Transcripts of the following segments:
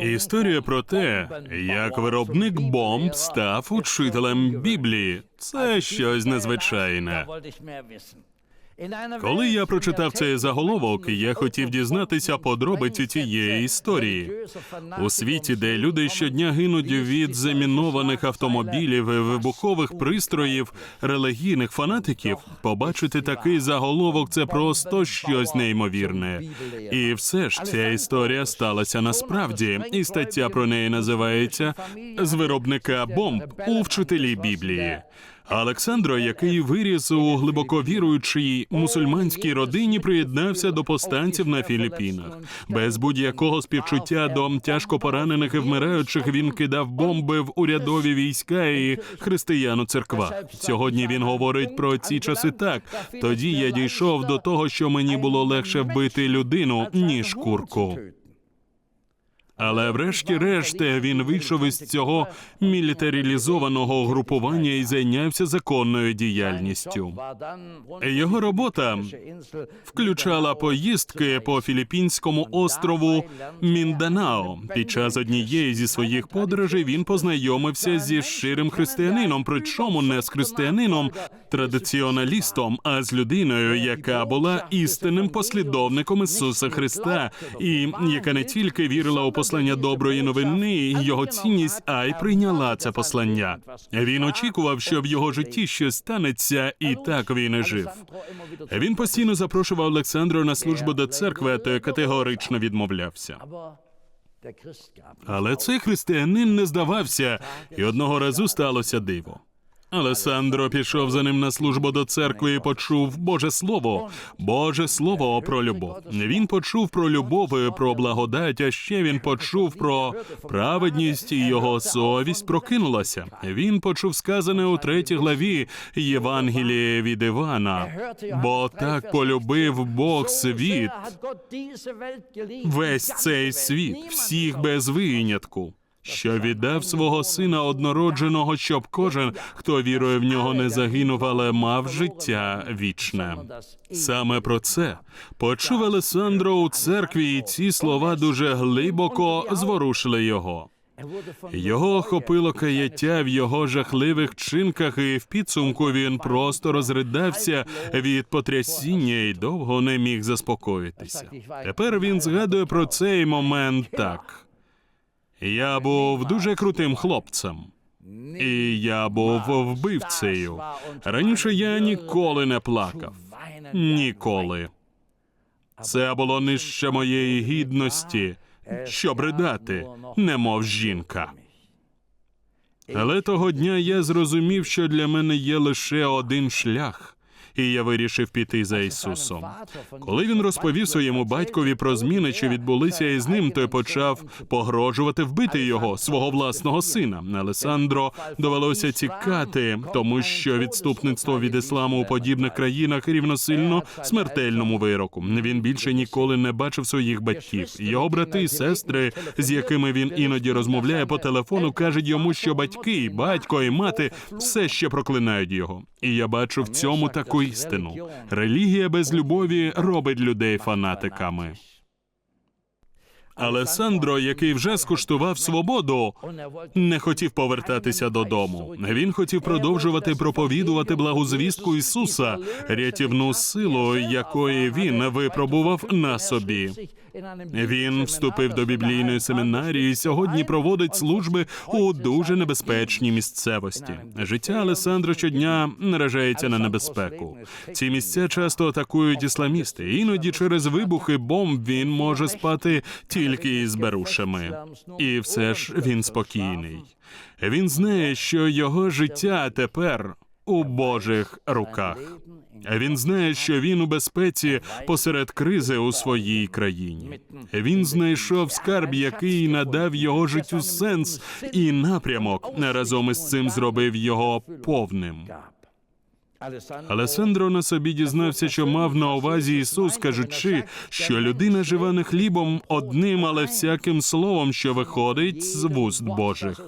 Історія про те, як виробник бомб став учителем Біблії. Це щось незвичайне. Коли я прочитав цей заголовок, я хотів дізнатися подробиці цієї історії. У світі, де люди щодня гинуть від замінованих автомобілів, вибухових пристроїв, релігійних фанатиків, побачити такий заголовок це просто щось неймовірне. І все ж ця історія сталася насправді, і стаття про неї називається з виробника бомб у вчителі Біблії. Олександро, який виріс у глибоко віруючій мусульманській родині, приєднався до повстанців на Філіппінах. Без будь-якого співчуття до тяжко поранених і вмираючих він кидав бомби в урядові війська і християн у церквах. Сьогодні він говорить про ці часи так. Тоді я дійшов до того, що мені було легше вбити людину ніж курку. Але врешті-решт він вийшов із цього мілітарілізованого групування і зайнявся законною діяльністю. Його робота включала поїздки по філіппінському острову Мінданао. Під час однієї зі своїх подорожей він познайомився зі щирим християнином, причому не з християнином, традиціоналістом, а з людиною, яка була істинним послідовником Ісуса Христа, і яка не тільки вірила у послання доброї новини, його цінність, а й прийняла це послання. Він очікував, що в його житті щось станеться, і так він і жив. Він постійно запрошував Олександру на службу до церкви, а той категорично відмовлявся. Але цей християнин не здавався, і одного разу сталося диво. Алесандро пішов за ним на службу до церкви і почув Боже Слово, Боже Слово про любов. Він почув про любов і про благодать, а ще він почув про праведність, і його совість прокинулася. Він почув сказане у третій главі Євангелія від Івана. Бо так полюбив Бог світ, весь цей світ, всіх без винятку. Що віддав свого сина однородженого, щоб кожен, хто вірує в нього, не загинув, але мав життя вічне. Саме про це почув Алесандро у церкві, і ці слова дуже глибоко зворушили його. Його охопило каяття в його жахливих чинках, і в підсумку він просто розридався від потрясіння і довго не міг заспокоїтися. Тепер він згадує про цей момент так. Я був дуже крутим хлопцем. І я був вбивцею. Раніше я ніколи не плакав. Ніколи. Це було нижче моєї гідності, щоб ридати, немов жінка. Але того дня я зрозумів, що для мене є лише один шлях. І я вирішив піти за Ісусом. Коли він розповів своєму батькові про зміни, що відбулися із ним, той почав погрожувати вбити його, свого власного сина. Алесандро довелося тікати, тому що відступництво від ісламу у подібних країнах рівносильно смертельному вироку. Він більше ніколи не бачив своїх батьків. Його брати і сестри, з якими він іноді розмовляє по телефону, кажуть йому, що батьки, батько і мати все ще проклинають його. І я бачу в цьому таку істину. Релігія без любові робить людей фанатиками. Алесандро, який вже скуштував свободу, не хотів повертатися додому. Він хотів продовжувати проповідувати благу звістку Ісуса, рятівну силу, якої він випробував на собі. Він вступив до біблійної семінарії і сьогодні проводить служби у дуже небезпечній місцевості. Життя Алесандра щодня наражається на небезпеку. Ці місця часто атакують ісламісти. Іноді через вибухи бомб він може спати тільки із берушами. І все ж він спокійний. Він знає, що його життя тепер у Божих руках. Він знає, що він у безпеці посеред кризи у своїй країні. Він знайшов скарб, який надав його життю сенс і напрямок. Разом із цим зробив його повним. Алесандро на собі дізнався, що мав на увазі Ісус, кажучи, що людина живе не хлібом одним, але всяким словом, що виходить з вуст Божих.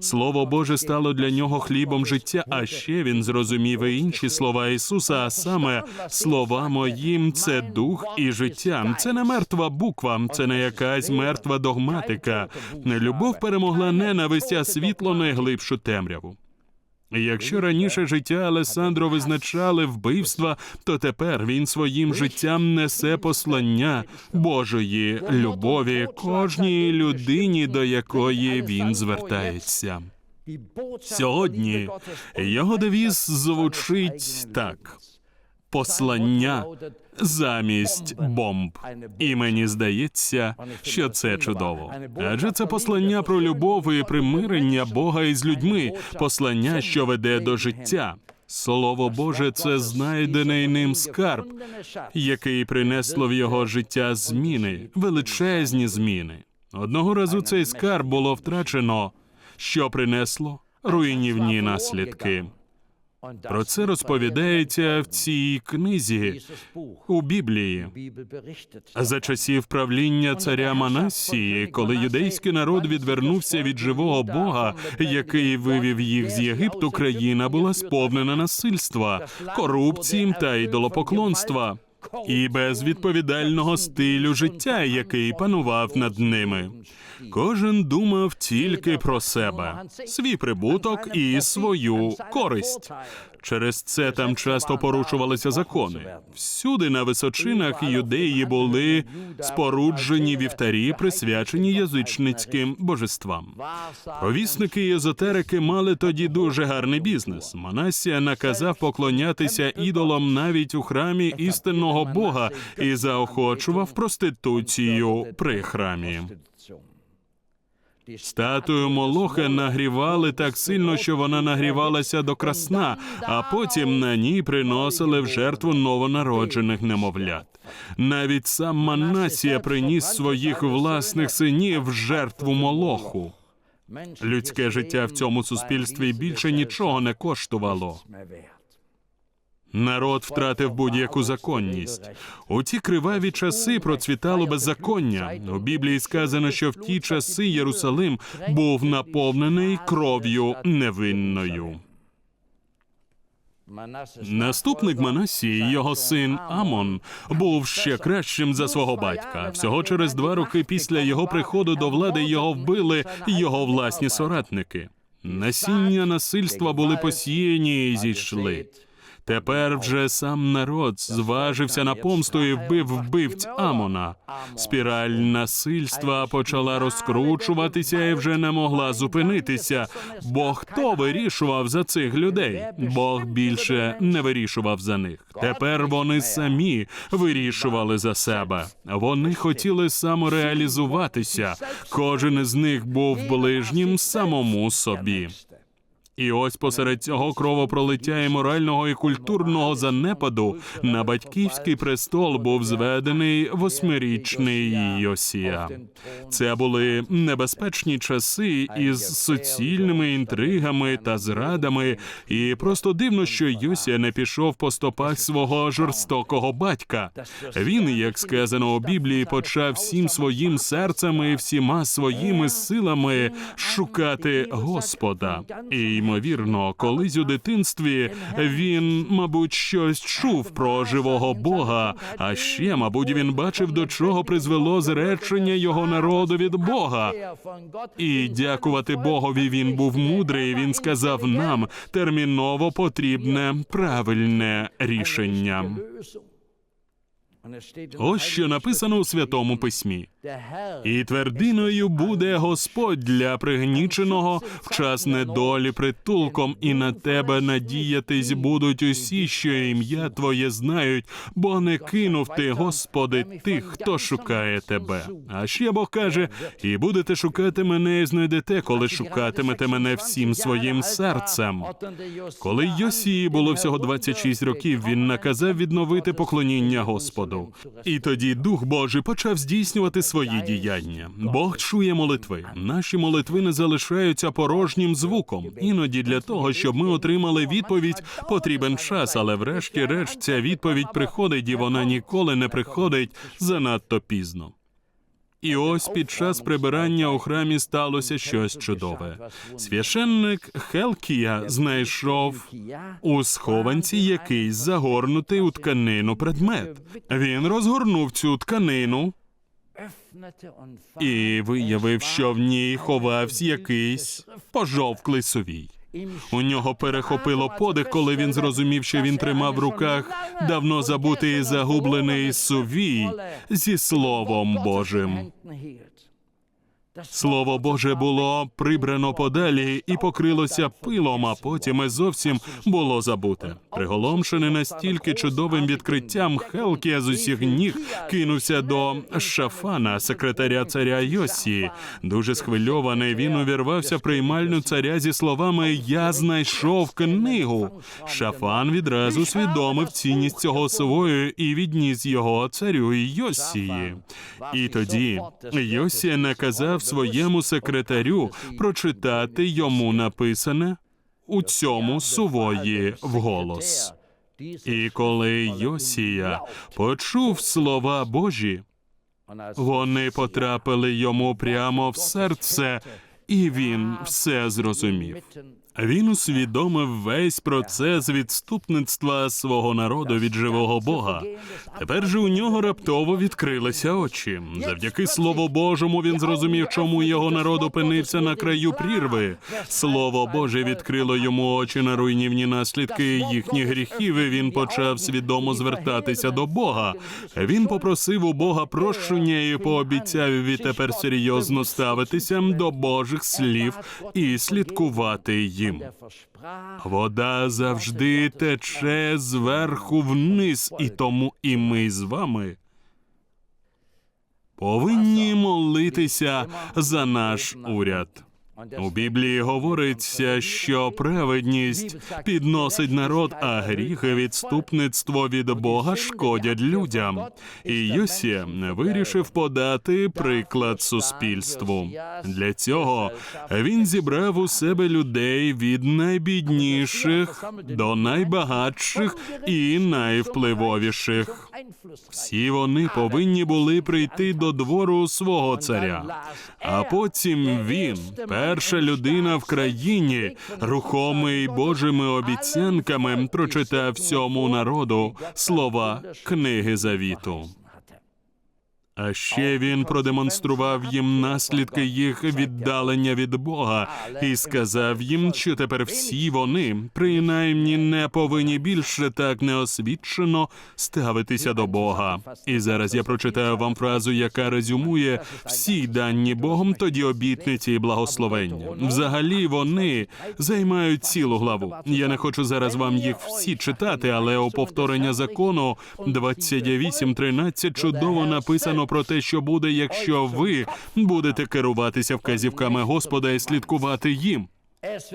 Слово Боже стало для нього хлібом життя, а ще він зрозумів і інші слова Ісуса, а саме слова моїм це дух і життя. Це не мертва буква, це не якась мертва догматика. Любов перемогла ненависть, а світло найглибшу темряву. Якщо раніше життя Алесандро визначали вбивства, то тепер він своїм життям несе послання Божої любові кожній людині, до якої він звертається. Сьогодні його девіз звучить так: послання замість бомб. І мені здається, що це чудово. Адже це послання про любов і примирення Бога із людьми, послання, що веде до життя. Слово Боже, це знайдений ним скарб, який принесло в його життя зміни, величезні зміни. Одного разу цей скарб було втрачено, що принесло руйнівні наслідки. Про це розповідається в цій книзі у Біблії. За часів правління царя Манасії, коли юдейський народ відвернувся від живого Бога, який вивів їх з Єгипту, країна була сповнена насильства, корупції та ідолопоклонства. І безвідповідального стилю життя, який панував над ними. Кожен думав тільки про себе, свій прибуток і свою користь. Через це там часто порушувалися закони. Всюди на височинах юдеї були споруджені вівтарі, присвячені язичницьким божествам. Провісники і езотерики мали тоді дуже гарний бізнес. Манасія наказав поклонятися ідолам навіть у храмі істинного Бога і заохочував проституцію при храмі. Статую Молоха нагрівали так сильно, що вона нагрівалася до красна, а потім на ній приносили в жертву новонароджених немовлят. Навіть сам Манасія приніс своїх власних синів в жертву Молоху. Людське життя в цьому суспільстві більше нічого не коштувало. Народ втратив будь-яку законність. У ті криваві часи процвітало беззаконня. У Біблії сказано, що в ті часи Єрусалим був наповнений кров'ю невинною. Наступник Манасії, його син Амон, був ще кращим за свого батька. Всього через два роки після його приходу до влади його вбили його власні соратники. Насіння насильства були посіяні і зійшли. Тепер вже сам народ зважився на помсту і вбив вбивць Амона. Спіраль насильства почала розкручуватися і вже не могла зупинитися. Бо хто вирішував за цих людей? Бог більше не вирішував за них. Тепер вони самі вирішували за себе. Вони хотіли самореалізуватися. Кожен із них був ближнім самому собі. І ось посеред цього кровопролиття і морального і культурного занепаду на батьківський престол був зведений восьмирічний Йосія. Це були небезпечні часи із суцільними інтригами та зрадами, і просто дивно, що Йосія не пішов по стопах свого жорстокого батька. Він, як сказано у Біблії, почав всім своїм серцем і всіма своїми силами шукати Господа. І ймовірно, колись у дитинстві він, мабуть, щось чув про живого Бога. А ще, мабуть, він бачив, до чого призвело зречення його народу від Бога. І дякувати Богові, він був мудрий. Він сказав нам терміново потрібне правильне рішення. Ось що написано у святому письмі. І твердиною буде Господь для пригніченого в час недолі притулком, і на тебе надіятись будуть усі, що ім'я Твоє знають, бо не кинув ти, Господи, тих, хто шукає тебе. А ще Бог каже: і будете шукати мене, і знайдете, коли шукатимете мене всім своїм серцем. Коли Йосії було всього 26 років, він наказав відновити поклоніння Господу. Народу. І тоді Дух Божий почав здійснювати свої діяння. Бог чує молитви. Наші молитви не залишаються порожнім звуком. Іноді для того, щоб ми отримали відповідь, потрібен час, але врешті-решт ця відповідь приходить, і вона ніколи не приходить занадто пізно. І ось під час прибирання у храмі сталося щось чудове. Священник Хелкія знайшов у схованці якийсь загорнутий у тканину предмет. Він розгорнув цю тканину і виявив, що в ній ховався якийсь пожовклий сувій. У нього перехопило подих, коли він зрозумів, що він тримав в руках давно забутий і загублений сувій зі Словом Божим. Слово Боже було прибрано подалі і покрилося пилом, а потім і зовсім було забуте. Приголомшений настільки чудовим відкриттям, Хелкія з усіх ніг кинувся до Шафана, секретаря царя Йосії. Дуже схвильований, він увірвався в приймальню царя зі словами Я знайшов книгу. Шафан відразу усвідомив цінність цього свою і відніс його царю Йосії. І тоді Йосія наказав своєму секретарю прочитати йому написане у цьому сувої вголос. І коли Йосія почув слова Божі, вони потрапили йому прямо в серце, і він все зрозумів. Він усвідомив весь процес відступництва свого народу від живого Бога. Тепер же у нього раптово відкрилися очі. Завдяки Слову Божому він зрозумів, чому його народ опинився на краю прірви. Слово Боже відкрило йому очі на руйнівні наслідки їхніх гріхів. і Він почав свідомо звертатися до Бога. Він попросив у Бога прощення і пообіцяв відтепер серйозно ставитися до Божих слів і слідкувати їм. Вода завжди тече зверху вниз, і тому і ми з вами повинні молитися за наш уряд. У Біблії говориться, що праведність підносить народ, а гріх і відступництво від Бога шкодять людям. І Йосія вирішив подати приклад суспільству. Для цього він зібрав у себе людей від найбідніших до найбагатших і найвпливовіших. Всі вони повинні були прийти до двору свого царя. А потім він, перша людина в країні, рухомий Божими обіцянками, прочитав всьому народу слова книги завіту. А ще він продемонстрував їм наслідки їх віддалення від Бога і сказав їм, що тепер всі вони, принаймні, не повинні більше так неосвічено ставитися до Бога. І зараз я прочитаю вам фразу, яка резюмує всі дані Богом тоді обітниці і благословення. Взагалі вони займають цілу главу. Я не хочу зараз вам їх всі читати, але у повторення закону 28.13 чудово написано про те, що буде, якщо ви будете керуватися вказівками Господа і слідкувати їм.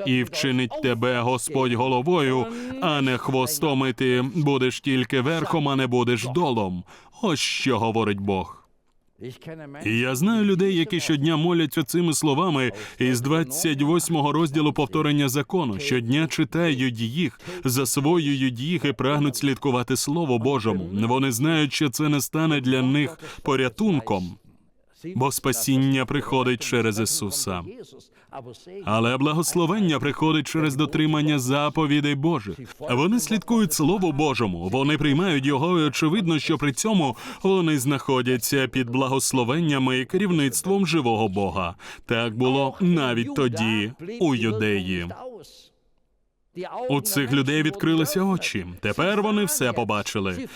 І вчинить тебе Господь головою, а не хвостом, і ти будеш тільки верхом, а не будеш долом. Ось що говорить Бог. І я знаю людей, які щодня моляться цими словами із 28-го розділу повторення закону. Щодня читають їх, засвоюють їх і прагнуть слідкувати Слову Божому. Вони знають, що це не стане для них порятунком, бо спасіння приходить через Ісуса. Але благословення приходить через дотримання заповідей Божих. Вони слідкують Слову Божому, вони приймають його, і очевидно, що при цьому вони знаходяться під благословеннями і керівництвом живого Бога. Так було навіть тоді у юдеї. У цих людей відкрилися очі. Тепер вони все побачили.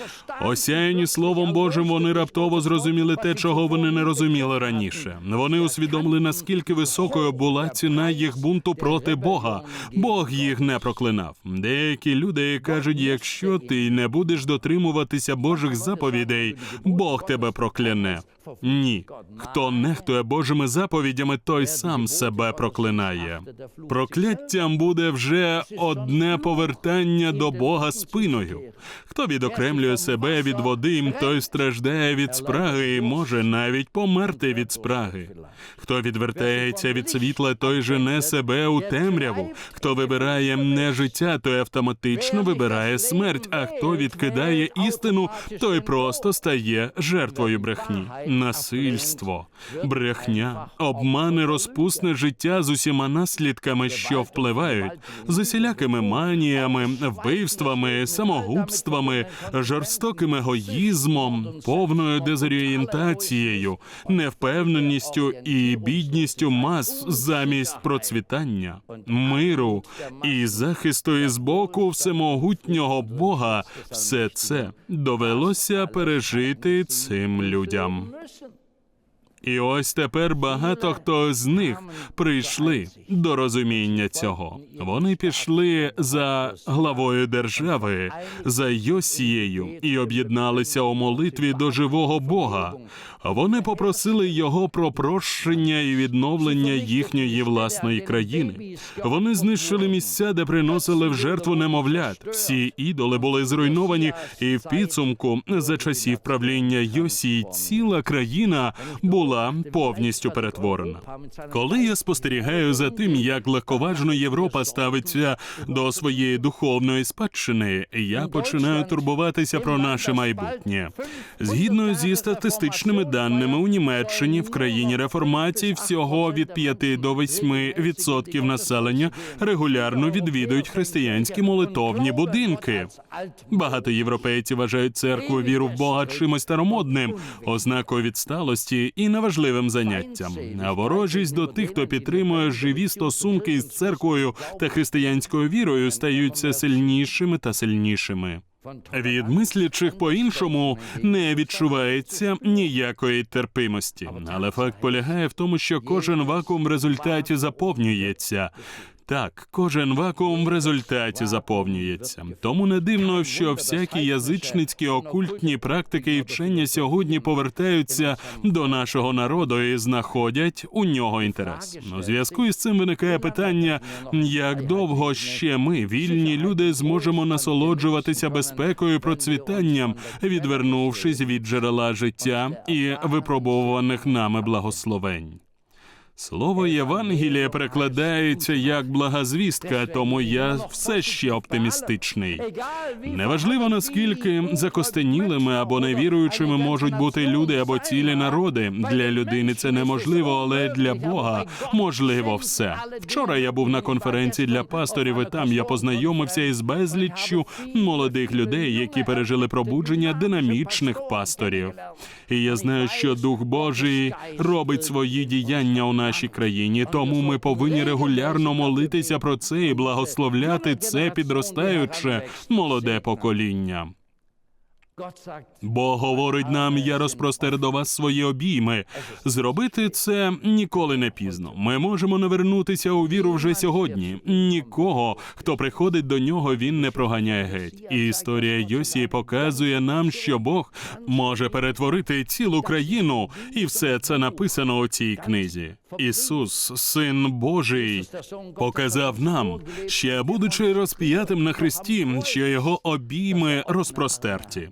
Осяяні словом Божим, вони раптово зрозуміли те, чого вони не розуміли раніше. Вони усвідомили, наскільки високою була ціна їх бунту проти Бога. Бог їх не проклинав. Деякі люди кажуть: якщо ти не будеш дотримуватися Божих заповідей, Бог тебе прокляне. Ні. Хто нехтує Божими заповідями, той сам себе проклинає. Прокляттям буде вже одне повертання до Бога спиною. Хто відокремлює себе від води, той страждає від спраги і може навіть померти від спраги. Хто відвертається від світла, той жене себе у темряву. Хто вибирає не життя, той автоматично вибирає смерть. А хто відкидає істину, той просто стає жертвою брехні. Насильство, брехня, обмани, розпусне життя з усіма наслідками, що впливають, з усілякими маніями, вбивствами, самогубствами, жорстоким егоїзмом, повною дезорієнтацією, невпевненістю і бідністю мас замість процвітання, миру і захисту із боку всемогутнього Бога. Все це довелося пережити цим людям. І ось тепер багато хто з них прийшли до розуміння цього. Вони пішли за главою держави, за Йосією, і об'єдналися у молитві до живого Бога. Вони попросили його про прощення і відновлення їхньої власної країни. Вони знищили місця, де приносили в жертву немовлят. Всі ідоли були зруйновані, і в підсумку за часів правління Йосії ціла країна була повністю перетворена. Коли я спостерігаю за тим, як легковажно Європа ставиться до своєї духовної спадщини, я починаю турбуватися про наше майбутнє. Згідно зі статистичними даними у Німеччині в країні реформації всього від 5 до 8 відсотків населення регулярно відвідують християнські молитовні будинки. Багато європейців вважають церкву віру в Бога чимось старомодним, ознакою відсталості і неважливим заняттям. А ворожість до тих, хто підтримує живі стосунки із церквою та християнською вірою, стаються сильнішими та сильнішими. Від мислячих по-іншому не відчувається ніякої терпимості, але факт полягає в тому, що кожен вакуум в результаті заповнюється. Так, кожен вакуум в результаті заповнюється. Тому не дивно, що всякі язичницькі окультні практики і вчення сьогодні повертаються до нашого народу і знаходять у нього інтерес. У зв'язку із цим виникає питання, як довго ще ми, вільні люди, зможемо насолоджуватися безпекою і процвітанням, відвернувшись від джерела життя і випробованих нами благословень. Слово Євангелія перекладається як благозвістка, тому я все ще оптимістичний. Неважливо наскільки закостенілими або невіруючими можуть бути люди або цілі народи. Для людини це неможливо, але для Бога можливо все. Вчора я був на конференції для пасторів, і там я познайомився із безліччю молодих людей, які пережили пробудження динамічних пасторів. І я знаю, що Дух Божий робить свої діяння у нашій країні, тому ми повинні регулярно молитися про це і благословляти це підростаюче молоде покоління. Бог говорить нам, я розпростер до вас свої обійми. Зробити це ніколи не пізно. Ми можемо навернутися у віру вже сьогодні. Нікого, хто приходить до нього, він не проганяє геть. І історія Йосії показує нам, що Бог може перетворити цілу країну, і все це написано у цій книзі. Ісус, Син Божий, показав нам, ще будучи розп'ятим на хресті, що його обійми розпростерті.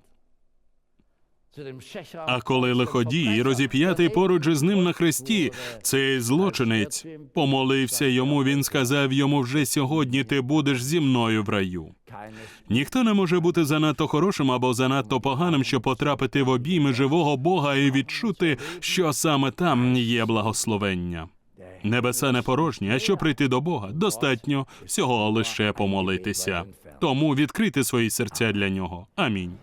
А коли лиходій, розіп'ятий поруч із ним на хресті, цей злочинець помолився йому. Він сказав йому вже сьогодні: ти будеш зі мною в раю. Ніхто не може бути занадто хорошим або занадто поганим, щоб потрапити в обійми живого Бога і відчути, що саме там є благословення. Небеса не порожні, а щоб прийти до Бога, достатньо всього лише помолитися. Тому відкрити свої серця для нього. Амінь.